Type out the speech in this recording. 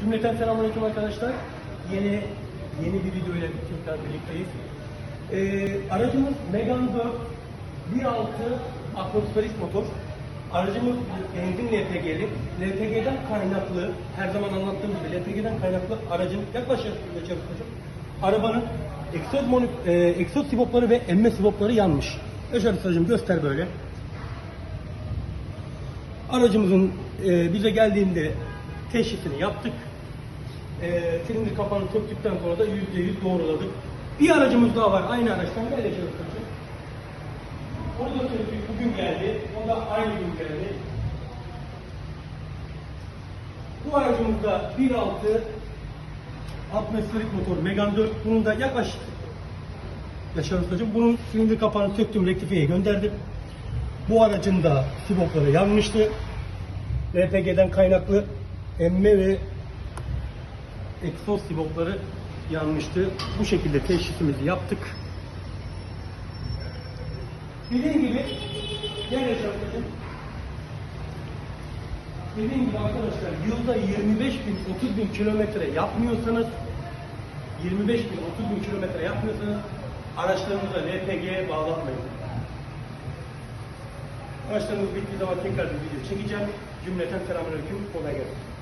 Cümleten selamünaleyküm arkadaşlar. Yeni yeni bir video ile tekrar birlikteyiz. Ee, aracımız Megane 4 1.6 atmosferik motor. Aracımız benzin LPG'li. LPG'den kaynaklı, her zaman anlattığım gibi LPG'den kaynaklı aracın yaklaşık hocam. Arabanın egzoz, moni- e, egzoz sivopları ve emme sivopları yanmış. Yaşar Ustacığım göster böyle. Aracımızın e, bize geldiğinde teşhisini yaptık. E, silindir kapağını söktükten sonra da yüzde yüz doğruladık. Bir aracımız daha var aynı araçtan gel Yaşar Ustacığım. Onu da söktük bugün geldi. O da aynı gün geldi. Bu aracımızda 1.6 atmosferik motor Megane 4. Bunun da yaklaşık Yaşar Ustacığım bunun silindir kapağını söktüm rektifeye gönderdim. Bu aracın da sibopları yanmıştı. LPG'den kaynaklı emme ve egzoz sibopları yanmıştı. Bu şekilde teşhisimizi yaptık. Dediğim gibi Yaşar Ustacığım. Dediğim gibi arkadaşlar yılda 25 bin 30 bin kilometre yapmıyorsanız 25 bin 30 bin kilometre yapmıyorsanız araçlarınıza LPG'ye bağlatmayın. Araçlarımız bittiği zaman tekrar bir video çekeceğim. Cümleten selamünaleyküm. Kolay gelsin.